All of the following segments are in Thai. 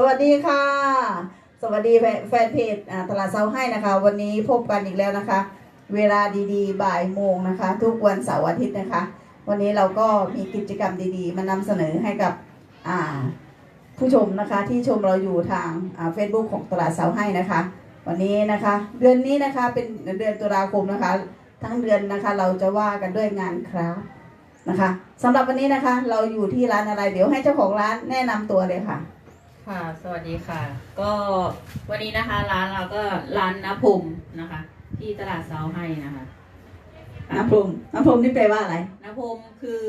สวัสดีค่ะ สวัสดีแฟนแฟนเพจตลาดเซาให้นะคะ วันนี้พบกันอีกแล้วนะคะ เวลาดีๆ บ่ายโมงนะคะ ทุกวันเสาร์อาทิตย์นะคะ วันนี้เราก็มีกิจกรรมดีๆ มานำเสนอให้กับผู้ชมนะคะที่ชมเราอยู่ทางเฟซบุ๊กของตลาดเซาให้นะคะ วันนี้นะคะ เดือนนี้นะคะเป็นเดือนตุลาคมนะคะ ทั้งเดือนนะคะเราจะว่ากันด้วยงานคราฟนะคะสำหรับวันนี้นะคะ เราอยู่ที่ร้านอะไร เดี๋ยวให้เจ้าของร้านแนะนำตัวเลยค่ะ ค่ะ สวัสดีค่ะ ก็วันนี้นะคะ ร้านเราก็ร้านนภูมินะคะ ที่ตลาดเซาให้นะคะน้ำพรมน้ำพรมนี่แปลว่าอะไรนภูมิคือ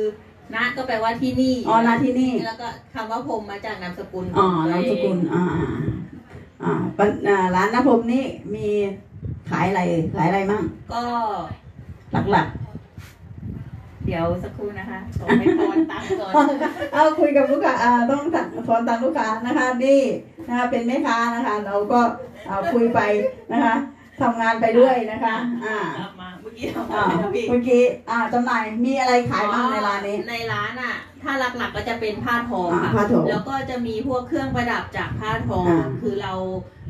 นะก็แปลว่าที่นี่อ๋อนาที่นี่ แล้วก็คำว่าพรมมาจากนามสกุลอ๋อของตัวนามเงสกุลอ่าอ่าปันอ่าร้านน้ำพรมนี่มีขายอะไรเอ่ยขายอะไรมั่งก็หลัก เดี๋ยวสักครู่นะคะขอไปทอนตังค์ก่อนๆเอาคุยกับลูกค้าอ่าต้องตัดทอนตังค์ลูกค้านะคะ นี่นะคะเป็นแม่ค้านะคะ เราก็อ่าคุยไปนะคะทำงานไปด้วยนะคะ อ่า กลับมาเมื่อกี้เราอ่าไปแล้วพี่เมื่อกี้อ่าจำหน่ายมีอะไรขายบ้างในร้านนี้ ในร้านอะ ถ้าหลักๆก็จะเป็นผ้าทองอ่าค่ะผ้าทองแล้วก็จะมีพวกเครื่องประดับจากผ้าทอง อ่าคือเรา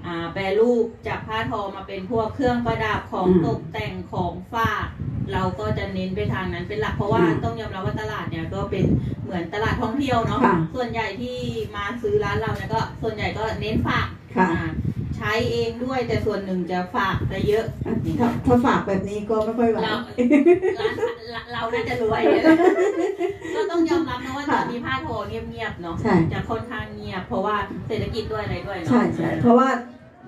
อ่าแปรรูปจากผ้าทองมาเป็นพวกเครื่องประดับของอืม ตกแต่งของฝาก เราก็จะเน้นไปทางนั้นเป็นหลักเพราะว่าอืมต้องยอมรับว่าตลาดเนี่ยก็เป็นเหมือนตลาดท่องเที่ยวเนาะค่ะส่วนใหญ่ที่มาซื้อร้านเราเนี่ยก็ส่วนใหญ่ก็เน้นฝากค่ะอ่าใช้เองด้วยแต่ส่วนหนึ่งจะฝากได้เยอะถ้าถ้าฝากแบบนี้ก็ไม่ค่อยไหวเราร้านเราน่าจะรวยก็ต้องยอมรับนะว่าค่ะจะมีผ้าโทเงียบๆเนาะใช่จะค่อนข้างเงียบ เพราะว่าเศรษฐกิจด้วยอะไรด้วยเนาะใช่ใช่เพราะว่า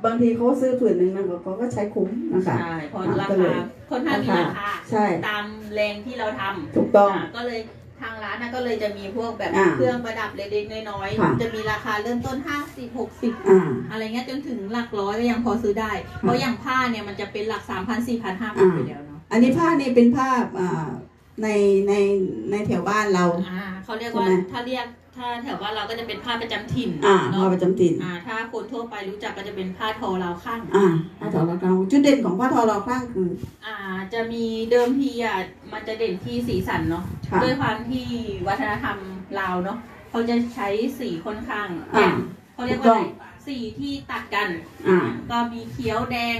บางทีเขาซื้อผืนหนึ่งมันก็เขาก็ใช้คุ้มนะคะใช่เพราะอ่าราก็เลคายค่อนข้างมีราคาใช่ตามแรงที่เราทำถูกต้องอ่าก็เลยทางร้านนะก็เลยจะมีพวกแบบอ่าเครื่องประดับเล็กๆน้อยค่ะๆจะมีราคาเริ่มต้น 50 60อ่าอะไรเงี้ยจนถึงหลักร้อยก็ยังพอซื้อได้ เพราะอย่างผ้าเนี่ยมันจะเป็นหลัก 3 0 0 0 4 0 0 5 0 0อ่าไปแล้วเนาะอันนี้ผ้านี่เป็นผ้าอ่าในในในแถวบ้านเราอ่าเขาเรียกว่าใช่ไหมถ้าเรียก ถ้าแถวว่านเราก็จะเป็นผ้าประจำถิ่นอ่าเนาะผ้าประจำถิ่นอ่า ถ้าคนทั่วไปรู้จักก็จะเป็นผ้าทอราวข้าง อ่าผ้าทอเรากลางจุดเด่นของผ้าทอเราข้างคือ อ่าจะมีเดิมทีอะมันจะเด่นที่สีสันเนาะค่ะด้วยความที่วัฒนธรรมลาวเนาะเขาจะใช้สีค่อนข้างอ่าแจ่มเขาเรียกว่าอะไรสีที่ตัดกัน อ่า ก็มีเขียวแดง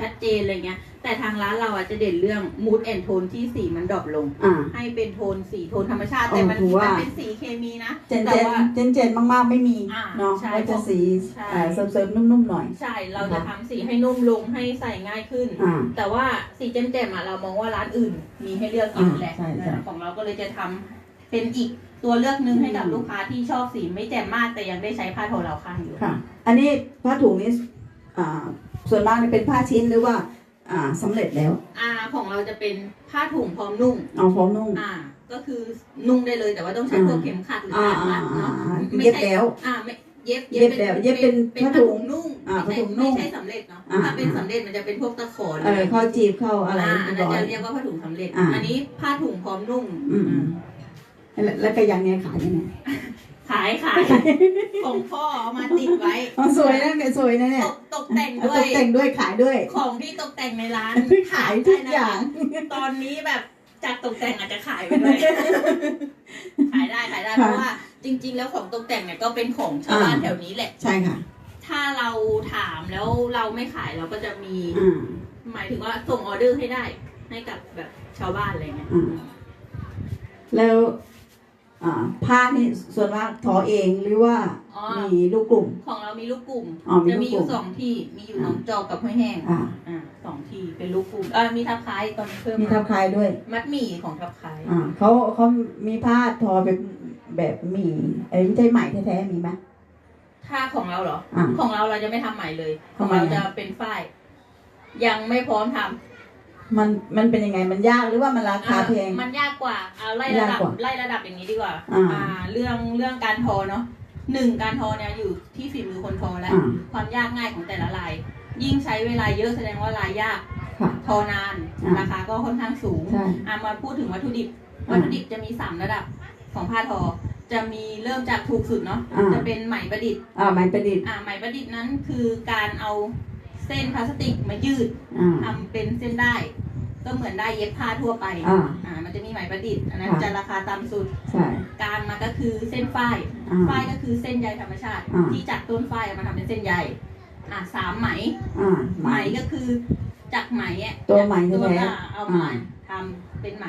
ชัดเจนอะไรเงี้ย แต่ทางร้านเราอะจะเด่นเรื่องมูดแอนโทนที่สีมันดรอปลง อ่า ให้เป็นโทนสีโทนธรรมชาติโอ้แต่มันถือว่ามั นเป็นสีเคมีนะ เจนแต่เจนว่า เจนเจนมากๆไม่มีอ่าเนาะใช่ก็จะสีใช่อ่าเสริมๆนุ่มๆหน่อย ใช่ เราจะทำสีให้นุ่มลงให้ใส่ง่ายขึ้น อ่า แต่ว่าสีแจ่มๆอะเรามองว่าร้านอื่น มีให้เลือกเยอะแหละอ่าใช่ใช่ ของเราก็เลยจะทำเป็นอีกตัวเลือกหนึงให้กับอืมลูกค้าที่ชอบสีไม่แจ่มมากแต่ยังได้ใช้ผ้าโทเราข้างอยู่ ค่ะ อันนี้ผ้าถุงนี้อ่าส่วนมากนี่เป็นผ้าชิ้นหรือว่า อ่าสำเร็จแล้วอ่าของเราจะเป็นผ้าถุงพร้อมนุ่ง เอาพร้อมนุ่ง อ่า ก็คือนุ่งได้เลยแต่ว่าต้องใช้พวกเข็มขัดหรืออ่าการอ่ารัดเนาะอ่าไม่เย็บใช่แล้ว อ่าไม่เย็บเย็บแล้วเย็บเป็นเป็นผ้าผ้าถุถุงงนุ่งอ่าไม่ผ้าถุงใช่นุ่งไม่ใช่สำเร็จเนาะอ่าถ้าเป็นสำเร็จมันจะเป็นพวกตะขอเออเข้าจีบเข้าอะไรอ่าอันนั้นร้อจะยเรียกว่าผ้าถุงสำเร็จอ่าอันนี้ผ้าถุงพร้อมนุ่ง อืมแล้วแล้วก็ยังเนี่ยขายยังไง ขายขายของพ่อเอามาติดไว้ อ๋อสวยนะเนี่ยสวยนะเนี่ตยกตกแต่งเอาด้วตยกแต่งด้วยขายด้วย ของที่ตกแต่งในร้านขายทุกอย่าง ได้นะคะตอนนี้แบบจากตกแต่งอาจจะขายไปด้วย ขายได้ขายได้ค่ะเพราะว่า จริง ๆ แล้วของตกแต่งเนี่ยก็เป็นของชาวบ้านอ่า แถวนี้แหละ ใช่ค่ะถ้าเราถามแล้วเราไม่ขายเราก็จะมีอ่าหมายถึงว่าส่งออเดอร์ให้ได้ ให้กับแบบชาวบ้านอะไรเงี้ยอ่าแล้ว อ่าผ้านี่ส่วนมากทอเองหรือว่าอ๋อ มีลูกกลุ่ม ของเรามีลูกกลุ่ม อ๋อมีจะมีอลูกกลุ่ยู่มสองที่ มีอยู่อ่าหนองจอกกับห้วยแห้งอ่า อ่าสองที่เป็นลูกกลุ่มเออมีทับคล้ายตอนนี้เพิ่มมีทับคลายด้วย มัดหมี่ของทับคล้ายอ่าเขาเขามีผ้าทอแบบแบบหมีไอ้ไม่ใช่ไหมแท้ๆมีไหมถ้าของเราเหรอ อ่า ของเราเราจะไม่ทำใหม่เลย ขทำองไมเราอะจะเป็นฝ้าย ยังไม่พร้อมทำ มันมันเป็นยังไงมันยากหรือว่ามันราคาแพงอะมันยากกว่าเอาไล่ระดับยากกว่าไล่ระดับอย่างนี้ดีกว่า อ่า เรื่องเรื่องการทอเนาะหนึ่งการทอเนี่ยอยู่ที่ฝีมือคนทอแล้วอ่าความยากง่ายของแต่ละลาย ยิ่งใช้เวลาเยอะแสดงว่าลายยากค่ะทอนานอ่าราคาก็ค่อนข้างสูงใช่อะมาพูดถึงวัตถุดิบอ่าวัตถุดิบจะมีสามระดับของผ้าทอ จะมีเริ่มจากถูกสุดเนาะอ่าจะเป็นไหมประดิษฐ์อ่าไหมประดิษฐ์อ่าไหมประดิษฐ์นั้นคือการเอา เส้นพลาสติกมายืดอ่า ทำเป็นเส้นได้ ก็เหมือนได้เย็บผ้าทั่วไปอ่าอ่ามันจะมีไหมประดิษฐ์อันนั้นค่ะ จะราคาต่ำสุดใช่ กลางมาก็คือเส้นฝ้ายอ่า ฝ้ายก็คือเส้นใยธรรมชาติ อ่า ที่จากต้นฝ้ายมาทำเป็นเส้นใยอ่าสามไหม อ่าไหมก็คือจากไหมอะตัวไหมตัวแท้ๆอ่าเอามาอ่า ทำเป็นไหม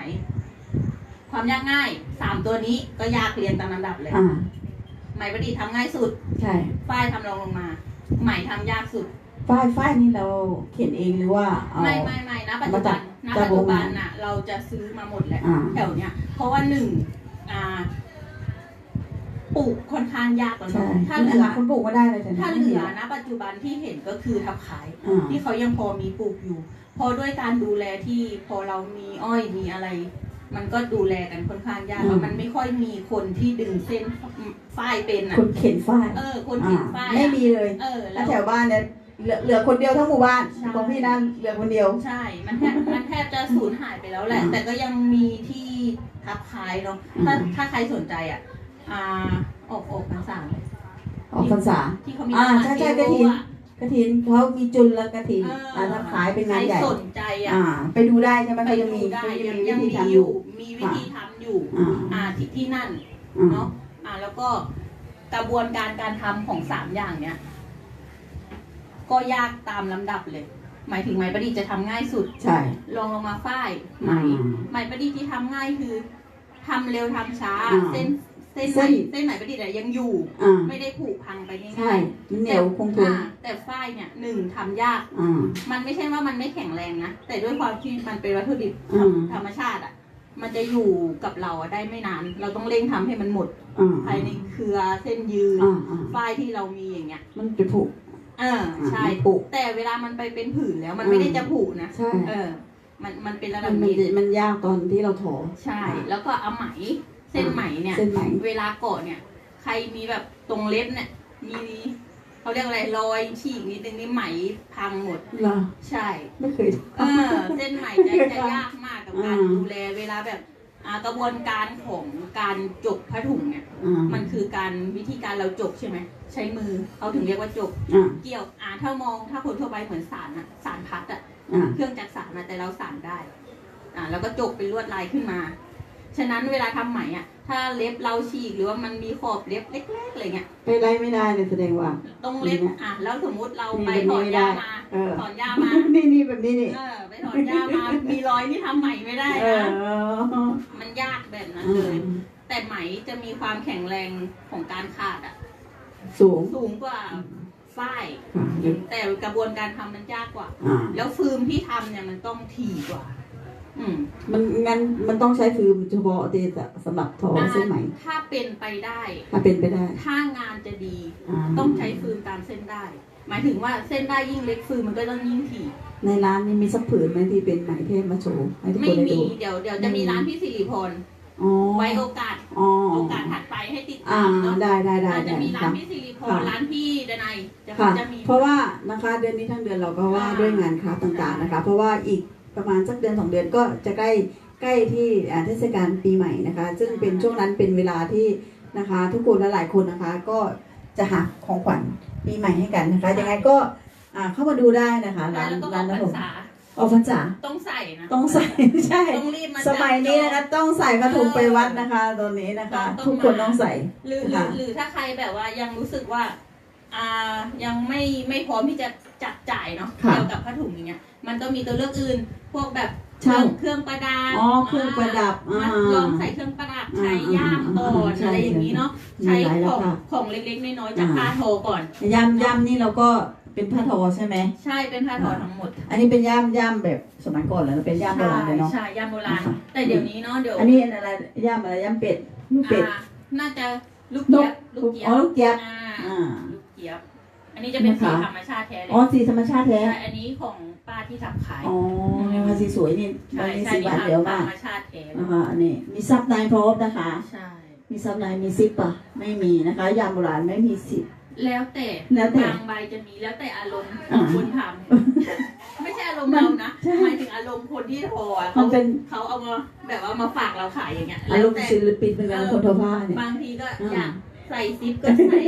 ความยากง่ายสามตัวนี้ก็ยากเรียงตามลำดับเลย อ่า ไหมประดิษฐ์ทำง่ายสุดใช่ ฝ้ายทำรองลงมา ไหมทำยากสุด ฝ้ายฝ้ายนี่เราเขียนเองหรือว่าเอา ไม่ไม่ไม่นะปัจจุบันณจากปัจจุบันโรงงานน่ะเราจะซื้อมาหมดแหละอ่า แถวเนี้ยเพราะว่าหนึ่งอ่าปลูกค่อนข้างยากแล้วใช่เนาะถ้าเหลืออนาคนปลูกไม่ได้เลยแต่ถ้าเหลือนะ ปัจจุบันที่เห็นก็คือทับขาย อ่า ที่เขายังพอมีปลูกอยู่ พอด้วยการดูแลที่พอเรามีอ้อยมีอะไร มันก็ดูแลกันค่อนข้างยากแล้วมันไม่ค่อยมีคนที่ดึงเส้นฝ้ายเป็นอะ คนเขียนฝ้ายเออ คนอ่าเขียนฝ้ายไม่อะมีเลยเออ แล้แล้ววแถวบ้านเนี่ย เหลือเหลือคนเดียวทั้งหมู่บ้านใช่ ของพี่นั่นเหลือคนเดียว ใช่ มันแทบมันแทบจะสูญหายไปแล้วแหละอ่าแต่ก็ยังมีที่ทับคายเนาะ ถ้าอืม ถ้าใครสนใจอะ อ่าออกออกพรรษาออกพรรษา ที่เขามีอ่าน้ำมันใช่ใช่เทโลกฐินอะกระถินเขามีจุลและกระถินเอออ่าถ้าขายเป็นงานใหญ่ ใครสนใจอะอ่า ไปดูได้ใช่ไหมไปเขาจะดูมีได้เขาจะยังมียังวิธีมีทำออยู่ ยู่ มีวิธีทำอยู่ อ่าอ่าที่ที่นั่น อ่า เนาะ อ่าแล้วก็กระบวนการการทำของสามอย่างเนี้ย ก็ยากตามลำดับเลย หมายถึงไหมประดิษฐ์จะทำง่ายสุด ใช่ ลองลงมาฝ้ายไหมอ่าไหมประดิษฐ์ที่ทำง่ายคือทำเร็วทำช้า อ่าเส้นเส้นเส้ไหมนเส้นไหมประดิษฐ์อะยังอยู่ อ่าไม่ได้ผุพังไปง่ายๆใช่มันเหนียวคงทนอ่าแต่ฝ้ายเนี่ยหนึ่งทำยาก อ่า มันไม่ใช่ว่ามันไม่แข็งแรงนะ แต่ด้วยความที่มันเป็นวัตถุดิบอืม ธรรมชาติอะ มันจะอยู่กับเราอะได้ไม่นาน เราต้องเร่งทำให้มันหมด อ่าภายในเครือเส้นยืนอ่าอ่าฝ้ายที่เรามีอย่างเงี้ย มันจะผุเออใช่มันผุแต่เวลามันไปเป็นผื่นแล้วมันไม่ได้จะผุนะใช่เออ มันมันเป็นระมัดันบมันนี้มันยากตอนที่เราถอใช่ แล้วก็เอาไหมเส้นไหมเนี่ยเส้นไหมเวลาเกาะเนี่ย ใครมีแบบตรงเล็บเนี่ยมีเขาเรียกอะไรรอยฉีกนิดนึงนี่ไหมพังหมดเหรอใช่ไม่เคยเออเส้นไหมจะจะยากมากกับการอืมดูแลเวลาแบบอ่า กระบวนการของการจกผ้าถุงเนี่ยอ่ามันคือการวิธีการเราจกใช่ไหมใช้มือเขาถึงเรียกว่าจกอ่าเกี่ยวอ่าถ้ามองถ้าคนทั่วไปเหมือนสารอะสารพัดอะอ่าเครื่องจักรสารนะแต่เราสารได้อ่าแล้วก็จกเป็นลวดลายขึ้นมา ฉะนั้นเวลาทำไหมอะ ถ้าเล็บเราฉีกหรือว่ามันมีขอบเล็บเล็กๆอะไรเงี้ยไปไล่ไม่ได้เนี่ยแสดงว่าตรงเล็บนี่นะอะแล้วสมมุติเรานี่ไปแบบนี้ถอนไม่หญ้าได้มาเออถอนหญ้ามานี่นี่แบบนี้นี่เออไปถอนหญ้ามา มีรอยที่ทำไหมไม่ได้เอนะอมันยากแบบนั้นอืเลยมแต่ไหมจะมีความแข็งแรงของการขาดอะ สูงสูงกว่าฝ้ายอ่าเดี๋ยวแต่กระบวนการทำมันยากกว่าอ่าแล้วฟิล์มที่ทำเนี่ยมันต้องถี่กว่าอื มมันงั้นมันต้องใช้ฟิล์มเฉพาะเดตสำหรับทอเส้นไหม ถ้าเป็นไปได้ ถ้าเป็นไปได้ ถ้างานจะดีาต้องใช้ฟิล์มตามเส้นได้ หมายถึงว่าเส้นได้ยิ่งเล็กฟิล์มมันก็ต้องยิ่งถี่ ในร้านนี้มีสักผืนไหมที่เป็นไหมเทพมาโชว์ให้ทุกคไม่นได้มีดูเดี๋ยวเดี๋ยวจะมีร้านพี่สิริพรอ๋อไว้โอกาสอ๋อโอกาสถัดไปให้ติดอ่าตามเนาะได้ได้ได้อาจจะได้มีร้าค่ะนพี่สิริพรค่ะร้านพี่ดนัยจะค่ะจะมีเพราะว่านะคะเดือนนี้ทั้งเดือนเราก็ว่าอ่าด้วยงานคราฟต่างๆนะคะ เพราะว่าอีก ประมาณสักเดือนสองเดือนก็จะใกล้ใกล้ที่อ่าเทศกาลปีใหม่นะคะ ซึ่งเป็นช่วงนั้นเป็นเวลาที่นะคะ ทุกคนและหลายคนนะคะ ก็จะหาของขวัญปีใหม่ให้กันนะคะยังไงก็อ่าเข้ามาดูได้นะคะร้านแล้วก็อร้าอนกนะพรผมรษาออกพรรษาต้องใส่นะต้องใส่ใช่ต้องรีบมาสมัยนี้นะคะจับต้องใส่กระถุงไปวัดนะคะตอนนี้นะคะต้องทุกคนต้องใส่หรือหรือค่ะหรือถ้าใครแบบว่ายังรู้สึกว่าอ่ายังไม่ไม่พร้อมที่จะจัดจ่ายเนาะค่ะเกี่ยวกับผ้าถุงอย่างเงี้ยมันก็มีตัวเลือกอื่น พวกแบบเคใช่รื่องเครื่องประดับอ๋อเครื่องประดับมาอ่าลองใส่เครื่องประดับอ่าใช้ย่ามก่อนใช่อะไรอย่างนี้เนาะมีใช้หลายขราองคาของเล็กๆน้อยๆจากอ่าผ้าโทก่อนย่ำย่ำนี่เราก็เป็นผ้าทอใช่ไหมใช่เป็นผ้าทอทั้งหมด อันนี้เป็นย่ำย่ำแบบสมัยก่อนแล้วเป็นย่ำโบราณเลยเนาะใช่ย่ามโบราณค่ะแต่เดี๋ยวนี้เนาะเดี๋ยวอันนี้อะไรย่ำอะไรย่ำเป็ดลูกเป็ดอ่าน่าจะลูกนเกียกบลูกเกียอ๋อบลูกเจี๊ยบอ่าอ่าลูกเกียบอันนี้จะเป็นสีนะคะธรรมชาติแท้เลยอ๋อสีธรรมชาติแท้ใช่อันนี้ของ ป้าที่ทำขายอ๋อภาษีสวยนี่ใช่ใบนี้ใช่สีนี่บาทเดียวธรมากรมชาติแท้เลยนะคะอันนี้มีซับในพร้อมนะคะ ใช่ มีซับในมีซิปป่ะไม่มีนะคะ ยามโบราณไม่มีซิปแล้วแต่แล้วแต่บางใบจะมีแล้วแต่อารมณ์ขอ่าองคนทำไม่ใช่อารมณ์เรานะใช่หมายถึงอารมณ์คนที่โทรอะมัเขานเป็นเขาเอามาแบบว่ามาฝากเราขายอย่างเงี้ยอารมณ์แล้วแต่ศิลปินเป็นการคนทอผ้าเนี่ยบางทีก็อ่าอยากใส่ซิปก็ใส่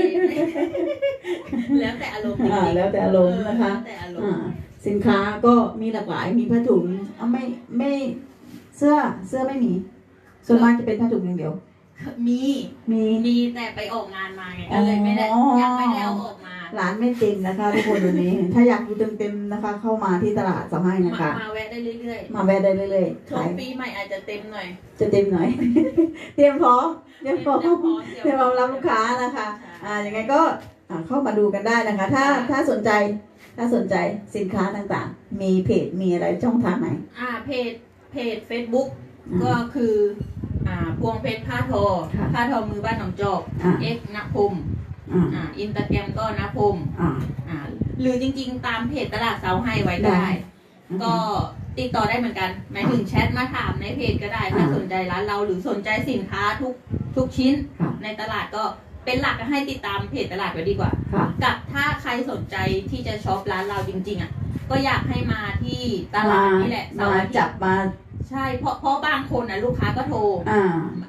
แล้วแต่อารมณ์จริอ่างๆแล้วแต่อารมณ์นะคะ เออแล้วแต่อารมอ่าณ์เซสินค้าก็มีหลากหลายมีผ้าถุงเอาไม่ไม่เสื้อเสื้อไม่มี ส่วนมากจะเป็นผ้าถุงอย่างเดียว มีมีมีแต่ไปออกงานมาไงก็เลยไม่ได้อ๋อยังไม่ได้เอาออกมาร้านไม่เต็มนะคะทุกคนวันนี้ ถ้าอยากดูเต็มๆนะคะ เข้ามาที่ตลาดสะให้นะมาคะ มาแวะได้เรื่อยมาแวะได้เรื่อยๆๆช่วขางยปีใหม่อาจจะเต็มหน่อย จะเต็มหน่อย เตรียมพร้อมเตรียมพร้อมเดี๋ยวพร้อมเตรียมพร้อมรับลูกค้านะคะ อ่ายังไงก็อ่าเข้ามาดูกันได้นะคะ ถ้าถ้าสนใจ ถ้าสนใจสินค้าต่างๆ มีเพจมีอะไรช่องทางไหน อ่าเพจเพจ Facebook ก็อ่าคืออ่าพวงเพชรผ้าทอค่ะผ้าทอมือบ้านหนองจอกอ่า เอ็กนพมอ่าอ่าอินตาแกรมก็นพมอ่า อ่าหรือจริง ๆ ตามเพจตลาดเซาให้ไว้ก็ได้ ได้ ก็ติดต่อได้เหมือนกันหมายถึงแชทมาถามในเพจก็ได้ ถ้าอ่าสนใจร้านเราหรือสนใจสินค้าทุกทุกชิ้น ค่ะ ในตลาดก็ เป็นหลักให้ติดตามเพจตลาดไว้ดีกว่า ค่ะ กับถ้าใครสนใจที่จะช็อปร้านเราจริง ๆอะก็อยากให้มาที่ตลาดนี่แหละเสามาร์อาทิตย์จับมาใช่เพราะเพราะบางคนนะลูกค้าก็โทร อ่า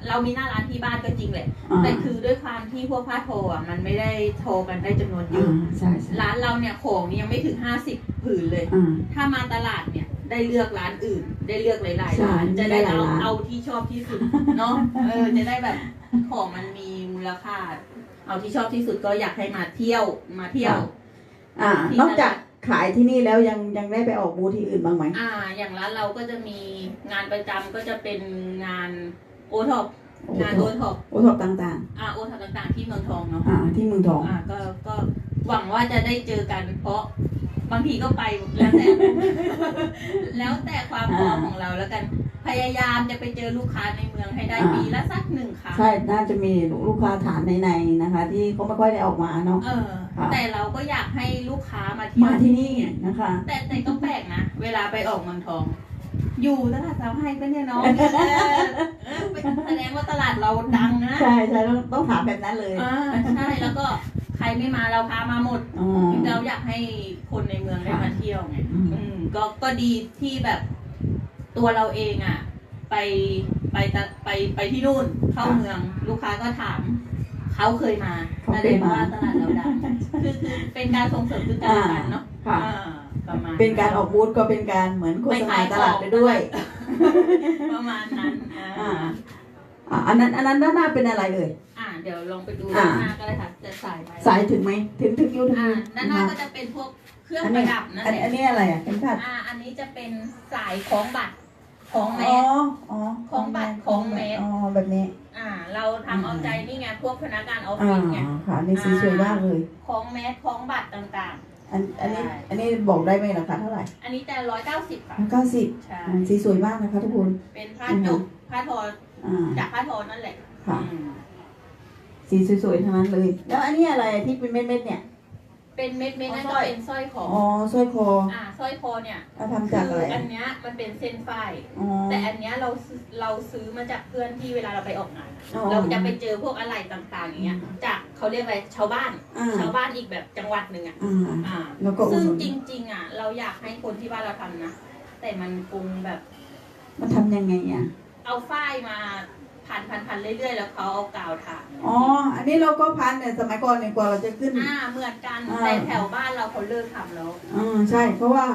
เรามีหน้าร้านที่บ้านก็จริงแหละ อ่าแต่คือด้วยความที่พวกผ้าโทรอะมันไม่ได้โทรกันได้จำนวนเยอ่าอะใช่ใช่ร้านเราเนี่ยของนี่ยังไม่ถึงห้าสิบผืนเลย อ่า ถ้ามาตลาดเนี่ยได้เลือกร้านอื่น ได้เลือกหลายๆใช่ร้านจะได้ได้หลายเอาร้าน เอาที่ชอบที่สุดเนาะเออจะได้แบบของมันมีมูลค่า เอาที่ชอบที่สุดก็อยากให้มาเที่ยวมาเที่ยว อ่าที่นอกจากขายที่นี่แล้วยังยังได้ไปออกบูธที่อื่นบ้างไหมอ่า อย่างร้านเราก็จะมีงานประจำก็จะเป็นงานโอท็อปโอ้งานโหโอท็อปโอท็อปต่างอ่าโอท็อปต่างๆ ที่เมืองทองเนาะๆอ่าที่เมืองทองอ่าก็ก็หวังว่าจะได้เจอกันเพราะบางทีก็ไปแล้วแต่แล้วแต่ความพร้อมของเราแล้วกัน พยายามจะไปเจอลูกค้าในเมืองให้ได้อ่าปีละสักหนึ่งครั้งใช่ น่าจะมีลูกค้าฐานในๆนะคะ ที่เขาไม่ค่อยได้ออกมาเนาะเออค่ะแต่เราก็อยากให้ลูกค้ามาเที่ยวมาที่นี่นะคะ แต่แต่ก็แปลกนะ เวลาไปออกเมืองทอง อยู่ตลาดสาวไฮก็เนี่ยน้องเออเออแสดงว่าตลาดเราดังนะใช่ใช่ต้องต้องถามแบบนั้นเลยอ่าใช่แล้วก็ใครไม่มาเราพามาหมดอ๋อเราอยากให้คนในเมืองได้มาเที่ยวไงอืมอืมก็ก็ดีที่แบบ ตัวเราเองอะ ไปไปตะไปไปที่นู่นเข้าเมือง ลูกค้าก็ถามเขาเคยมาแสดงว่าตลาดเราดังคือคือเป็นการส่งเสริมซึ่งกันและกันเนาะค่ะอ่าประมาณเป็นการออกบูธก็เป็นการเหมือนโฆษณาตลาดไปด้วย ประมาณนั้นอ่าอ่าอ่าอันนั้นอันนั้นด้านหน้าเป็นอะไรเอ่ยอ่าเดี๋ยวลองไปดูอ่าด้านหน้าก็ได้ค่ะจะสายไหมสายถึงไหมถึงถึงอยูถึงอ่ายูด้านหน้าก็จะเป็นพวกเครื่องอันปนี้ระดับนั่นอันแหอันละนี้อะไรอะเป็นขัดอ่าอันนี้จะเป็นสายคล้องบัตร คล้องแมอ๋อส อ๋อของบัตรของเมตรอ๋อแบบนี้ อ่า เราทำเอาใจนี่ไงพวกพนักงานออฟอ่าฟิศไงค่ะอันนี่สีสวยมากเลยคล้องแมสคล้องบัตรต่าง อันอันนี้ ใช่ อันนี้บอกได้ไหมราคาเท่าไหร่ๆ อันนี้จะร้อยเก้าสิบค่ะเก้าสิบใช่สีสวยมากนะคะทุกคน เป็นผ้าจกผ้าทออ่า จากผ้าทอนั่นแหละค่ะ อืมสีสวยๆทั้งนั้นเลย แล้วอันนี้อะไรที่เป็นเม็ดๆเนี่ย เป็นเม็ดเม็ดๆนั่นอ๋อก็สร้อยเป็นสร้อยคออ๋อสร้อยคออ่าสร้อยคอเนี่ยเอาทำคืจากออะไรอันเนี้ยมันเป็นเส้นฝ้ายอ๋อ แต่อันเนี้ยเราซื้อเราซื้อมาจากเพื่อนที่เวลาเราไปออกงานอ๋อเราจะไปเจอพวกอะไรต่างๆอย่างเงี้ย จากเขาเรียกอะไรชาวบ้าน อ่า ชาวบ้านอีกแบบจังหวัดหนึ่งอะอ่า อ่าแล้วก็อุซึ่ดงหนุนจริง ๆอะเราอยากให้คนที่บ้านเราทำนะแต่มันคงแบบ มันทำยังไงอะ เอาฝ้ายมา พันพันพันเรื่อยๆ แล้วเขาเอากาวทาอ๋อ อันนี้เราก็พันเนี่ยสมัยก่อนเนี่ยกว่าเราจะขึ้น อ่าเหมือนกันอ่า แต่แถวบ้านเราเขาเลิกทำแล้วอ่าใช่ เพราะว่า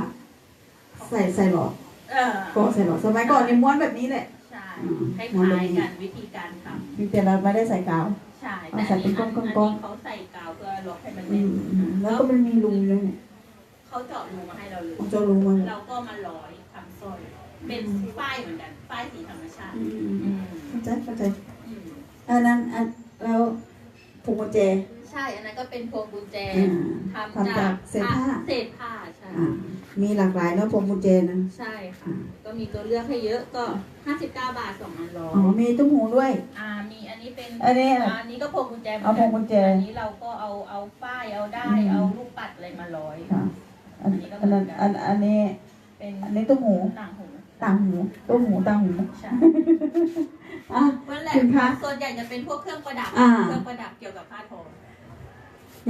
ใส่ใส่หลอดเออก็ใส่หลอดสมัยก่อนเนี่ยม้วนแบบนี้แหละ ใช่อืมคล้ายๆกันวิธีการทมีแต่เราไม่ได้ใส่กาวำใช่เอาแต่ใส่อันเป็นนี้ก้อนๆอันนี้เขาใส่กาวเพื่อล็อกให้มันอืแน่นมอืมแล้วก็มันมีรูเลยเนี่ยเขาเจาะรูมาให้เราเลยผมจะรู้มันเราก็มาร้อยทำสร้อย เป็นฝ้ายเหมือนกันฝ้ายสีธรรมชาติอืมอืมเข้าใจเข้าใจอืมอันนั้นอันแล้วผูกกุญแจ ใช่ อันนั้นก็เป็นพวงกุญแจอ่าทำทำจาจากกเศษผ้าเศษผ้าใช่อ่ามีหลากหลายเนาะพวงกุญแจนะใช่ค่ะ ก็มีตัวเลือกให้เยอะก็ 59 บาท2อันร้ออ๋อมีตุ้มหูด้วย อ่ามีอันนี้เป็นอันนี้อะไรอันนี้ก็พวงกุญแจหมืนเอาพวงกุญแจอันนี้เราก็เอาเอาป้ายเอาได้อืมเอาลูกปัดอะไรมาร้อยค่ะอันอันนั้นอันอันนี้เป็นอันนี้ตุ้มหูหนังหู ต่างหูตุ้มหูต่างหูใช่อะ นั่นแหละสินค้าส่วนใหญ่จะเป็นพวกเครื่องประดับ อ่า เครื่องประดับเกี่ยวกับผ้าทอ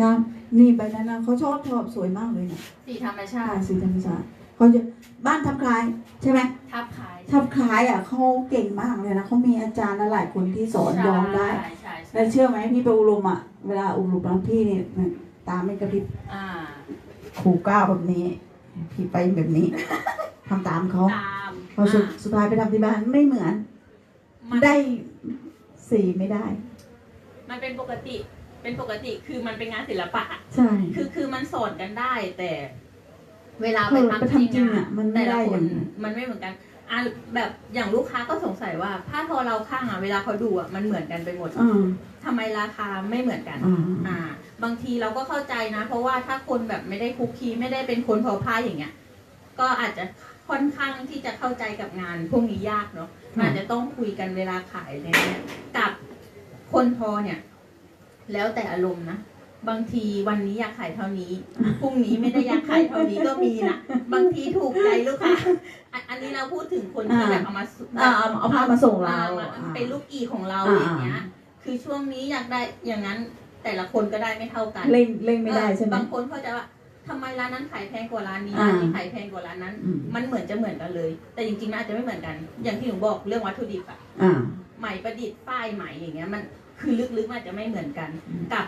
ยังนี่ใบนั้นนะเขาชอบชอบสวยมากเลยเนี่ยสีธรรมชาใช่ติ สีธรรมชาติเขาจะบ้านทับคล้ายใช่ไหมทับขายทับคล้ายอะเขาเก่งมากเลยนะเขามีอาจารย์หลายคนที่สอนย้อมได้ ใช่ใช่ใช่แล้วเชื่อไหมพี่ไปอบรมอะเวลาอบรมแล้วพี่เนี่ยตาไม่กระพริบอ่า ขู่ก้าวแบบนี้ พี่ไปแบบนี้ ทำตามเขาตามพอสุดอะสุดท้ายไปทำที่บ้านไม่เหมือน มันได้สีไม่ได้ มันเป็นปกติ เป็นปกติคือมันเป็นงานศิลปะ ใช่ คือคือมันสอนกันได้ แต่ เวลาเอไปอไปทำทำจริงจริงอะอะมันไม่แต่ละได้คอย่านงมันไม่เหมือนกันอะแบบอย่างลูกค้าก็สงสัยว่าผ้าทอเราข้างอะเวลาเขาดูอะมันเหมือนกันไปหมดอ่าทำไมราคาไม่เหมือนกัน อ่าอ่า บางทีเราก็เข้าใจนะ เพราะว่าถ้าคนแบบไม่ได้คุกคีไม่ได้เป็นคนทอผ้าอย่างเงี้ย ก็อาจจะ ค่อนข้างที่จะเข้าใจกับงานพวกนี้ยากเนาะมันอาจจะต้องคุยกันเวลาขายอะไรเนี่ยกับคนทอเนี่ย แล้วแต่อารมณ์นะบางทีวันนี้อยากขายเท่านี้พรุ่งนี้ไม่ได้อยากขายเท่านี้ก็มีนะบางทีถูกใจลูกค้าอันอันนี้เราพูดถึงคนที่อ่าแบบเอามาสุอ่าเอาเอาผ้ามาส่งเราอ่อ่าเป็นลูกอีของเราอ่าอย่างเงี้ย คือช่วงนี้อยากได้อย่างนั้นแต่ละคนก็ได้ไม่เท่ากันเล่งเล่งไม่ได้เออใช่ไหมบางคนเข้าใจว่า ทำไมร้านนั้นขายแพงกว่าร้านนี้อ่าร้านนี้ขายแพงกว่าร้านนั้นอืมมันเหมือนจะเหมือนกันเลย แต่จริงๆมันอาจจะไม่เหมือนกัน อย่างที่หนูบอกเรื่องวัตถุดิบอะอ่าไหมประดิษฐ์ป้ายไหมอย่างเงี้ยมันคือลึกๆมันอาจจะไม่เหมือนกันอืมกับ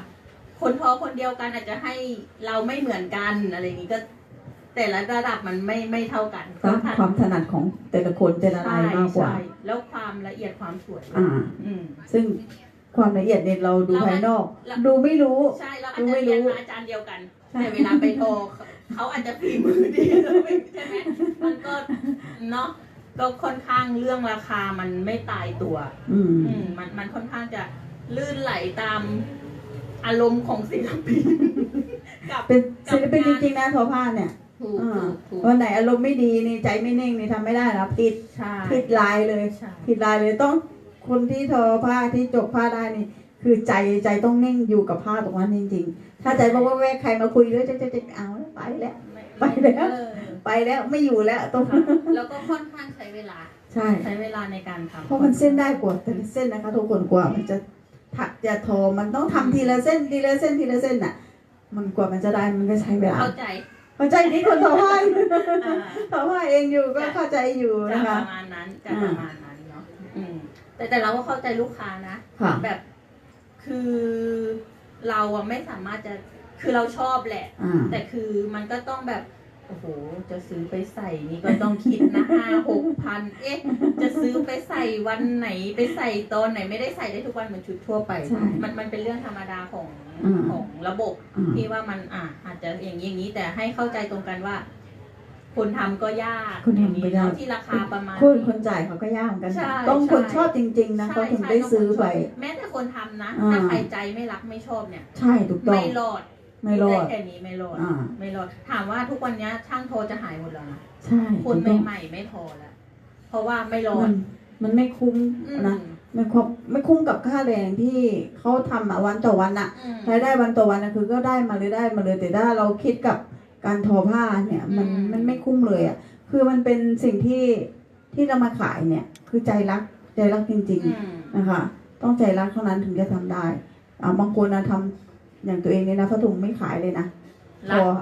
คนทอคนเดียวกันอาจจะให้เราไม่เหมือนกันอะไรอย่างงี้ก็ แต่ละระดับมันไม่ไม่เท่ากันตามความถนัดของแต่ละคนแต่ละรายมากกว่าใช่แล้วความละเอียดความสวยอ่าอืมซึ่ง ความละเอียดเนี่ยเราดูเราภายนอกเราดูไม่รู้ ใช่เราอาจจะเรียนมาอาจารย์เดียวกันใช่แต่เวลาไปโทรเขาอาจจะฝีมือดีใช่ไหมมันก็เนาะก็ค่อนข้างเรื่องราคามันไม่ตายตัว อืมอืมมันมันค่อนข้างจะลื่นไหลตามอารมณ์ของศิลปินกับเป็นศิลปินจริงๆนะทอผ้าเนี่ยถูกอ่าถูกถูกวันไหนอารมณ์ไม่ดีนี่ใจไม่นิ่งนี่ทำไม่ได้นะผิดใช่ผิดลายเลยใช่ผิดลายเลยต้อง คนที่ทอผ้าที่จกผ้าได้นี่ คือใจใจต้องนิ่งอยู่กับผ้าตรงนั้นจริง ๆ ถ้าใจว่าว่าแวกใครมาคุยด้วยจะจะจะเอาแล้วไปแล้วม่ไปแล้วเออไปแล้วไม่อยู่แล้วตรงค่ะแล้วก็ค่อนข้างใช้เวลาใช่ใช้เวลาในการทำเพราะมันเส้นได้กว่าแต่ละเส้นนะคะทุกคนกว่ามันจะถักจะทอมันต้องทำทีละเส้นทีละเส้นทีละเส้นน่ะ มันกว่ามันจะได้มันก็ใช้เวลาเข้าใจเข้าใจนี่คนทอผ้าอ่าทอผ้าเองอยู่ก็เข้าใจอยู่จะนะปคะระมาณนั้นจะประมาณนั้นเนาะอืม แต่แต่เราก็เข้าใจลูกค้านะค่ะ แบบ คือเราอะไม่สามารถจะคือเราชอบแหละ อ่า แต่คือมันก็ต้องแบบ โอ้โห จะซื้อไปใส่นี่ก็ต้องคิดนะ ห้าหกพันเอ๊ะ จะซื้อไปใส่วันไหนไปใส่ตอนไหนไม่ได้ใส่ได้ทุกวันเหมือนชุดทั่วไป ใช่มันมันเป็นเรื่องธรรมดาของอืมของระบบ อ่า ที่ว่ามันอะอาจจะอย่างนี้อย่างนี้แต่ให้เข้าใจตรงกันว่า คนทำก็ยากคนทำก็ยากที่ราคาประมาณคนคนจ่ายเขาก็ยากเหมือนกันใช่ต้องคนใช่ชอบจริง ๆ นะเขาถึงได้ซื้อไป แม้แต่คนทำนะอ่าถ้าใครใจไม่รักไม่ชอบเนี่ย ใช่ถูกต้องไม่รอดไม่รอดแค่นี้ไม่รอดอ่าไม่รอดถามว่าทุกวันเนี้ยช่างโทรจะหายหมดแล้วนะใช่คนถูกต้องใหม่ๆไม่โทรแล้วเพราะว่าไม่รอมัดนมันไม่คุ้มอืมนะมันคุ้มไม่คุ้มกับค่าแรงที่เขาทำอะวันต่อวันอะอืมรายได้วันต่อวันนะคือก็ได้มาเลยได้มาเลยแต่ถ้าเราคิดกับ การทอผ้าเนี่ย มันอืม มันไม่คุ้มเลยอะคือมันเป็นสิ่งที่ที่เรามาขายเนี่ย คือใจรักใจรักจริง อืม ๆนะคะ ต้องใจรักเท่านั้นถึงจะทำได้อ่าบางคนนะทำอย่างตัวเองเนี่ยนะผ้าถุงไม่ขายเลยนะพรัอก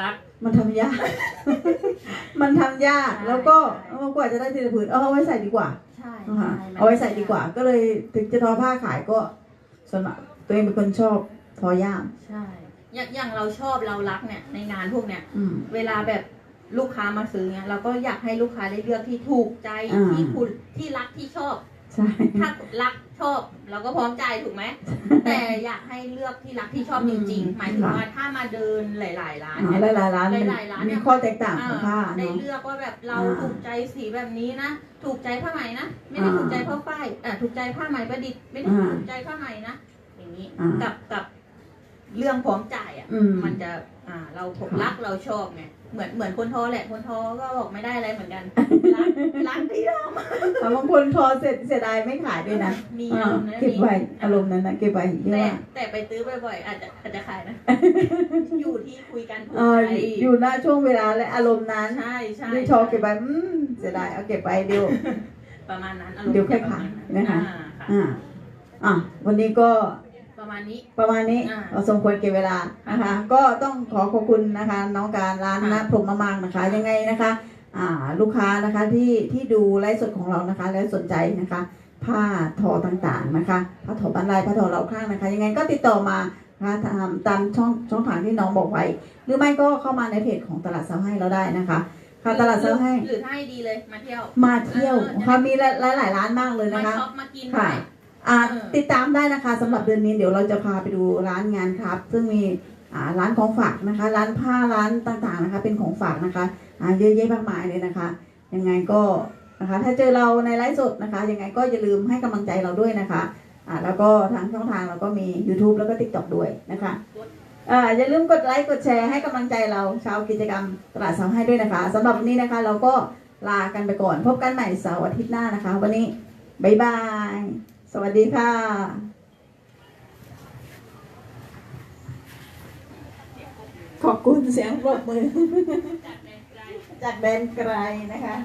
รัก มันทำยาก มันทำยาก ใช่แล้วก็ใช่เออกว่าจะได้ทีละผืนเอาเอาไว้ใส่ดีกว่าใช่นะคะใช่มันเอาไว้ใส่ดีกว่า ก็เลยถึงจะทอผ้าขายก็ส่วนมากตัวเองเป็นคนชอบทอยากใช่ อย่างอย่างเราชอบเรารักเนี่ยในงานพวกเนี้ยอืม เวลาแบบลูกค้ามาซื้อเนี่ยเราก็อยากให้ลูกค้าได้เลือกที่ถูกใจอ่า ที่คุณที่รักที่ชอบ ใช่ ถ้ารักชอบเราก็พร้อมใจายถูกไหม แต่อยากให้เลือกที่รักที่ชอบจริงอืม ๆ หมายถึงว่าถ้ามาเดินหลาย ๆ ร้านอ่าเนี่ย หลายๆร้านมันหลายๆร้านเนี่มีย ข้อแตกต่างอ่าของผ้าได้เนาะเลือกว่าแบบเราอ่าถูกใจสีแบบนี้นะ ถูกใจผ้าไหมนะ ไม่ได้อ่าถูกใจผ้าฝ้ายอ่าถูกใจผ้าไหมประดิษฐ์ไม่ได้อ่าถูกใจผ้าไหมนะ อย่างนี้ อ่ากั กับกับ เรื่องพร้อมจ่ายอะ อืม มันจะอ่าเราผมค่ะรักเราชอบไงเหมือนเหมือนคนท้อแหละคนท้อก็บอกไม่ได้อะไรเหมือนกันรักรักที่เราแต่บางคนทอเสร็จเสียดายไม่ขายด้วยนะมีอ่าอารมณ์นะเก็บไว้มีอารมณ์นั้นนะเก็บไว้เยแต่อะแต่ไปซื้อบ่อยๆอาจจะอาจจะขายนะ อยู่ที่คุยกันถูกเออใจอยู่หน้าช่วงเวลาและอารมณ์นั้นใช่ใช่ที่ทอเก็บไว้อืมเสียดายเอาเก็บไว้เดียว ประมาณนั้นอารมณ์เดี๋ยวค่อยประมณขายนะคะ อ่าค่ะ อ่าอะวันนี้ก็ ประมาณนี้ ประมาณนี้อ่า เราสมควรเก็บเวลานะคะ ก็ต้องขอขอบคุณนะคะ น้องการร้านค่ะนะพรหมมางนะคะ ยังไงนะคะ อ่าลูกค้านะคะที่ที่ดูไลฟ์สดของเรานะคะ และสนใจนะคะ ผ้าทอต่างๆนะคะผ้าทอบันลายผ้าทอเราข้างนะคะ ยังไงก็ติดต่อมานะคะตามตามช่องช่องทางที่น้องบอกไว้ หรือไม่ก็เข้ามาในเพจของตลาดเซาให้เราได้นะคะค่ะตลาดเซาให้ หรือถ้าให้ดีเลยมาเที่ยว มาเที่ยวเออ ค่ะมีหลายหลายๆร้านมากเลยมานะคะ ช็อปมากินค่ะหน่ อยอ่าเออติดตามได้นะคะสำหรับเดือนนี้เดี๋ยวเราจะพาไปดูร้านงานครับ ซึ่งมีอ่าร้านของฝากนะคะ ร้านผ้าร้านต่างๆนะคะ เป็นของฝากนะคะอ่าเยอะแยะมากมายเลยนะคะ ยังไงก็นะคะ ถ้าเจอเราในไลฟ์สดนะคะ ยังไงก็อย่าลืมให้กำลังใจเราด้วยนะคะอ่าแล้วก็ทางช่องทางเราก็มี YouTube แล้วก็ TikTok ด้วยนะคะอ่าอย่าลืมกดไลค์กดแชร์ให้กำลังใจเราชาวกิจกรรมตลาดเสาให้ด้วยนะคะสำหรับวันนี้นะคะ เราก็ลากันไปก่อนพบกันใหม่เสาร์อาทิตย์หน้านะคะ วันนี้บ๊ายบายส วัสดีค่ะ ขอบคุณเสียงปรบมือ จากแดนไกลนะคะ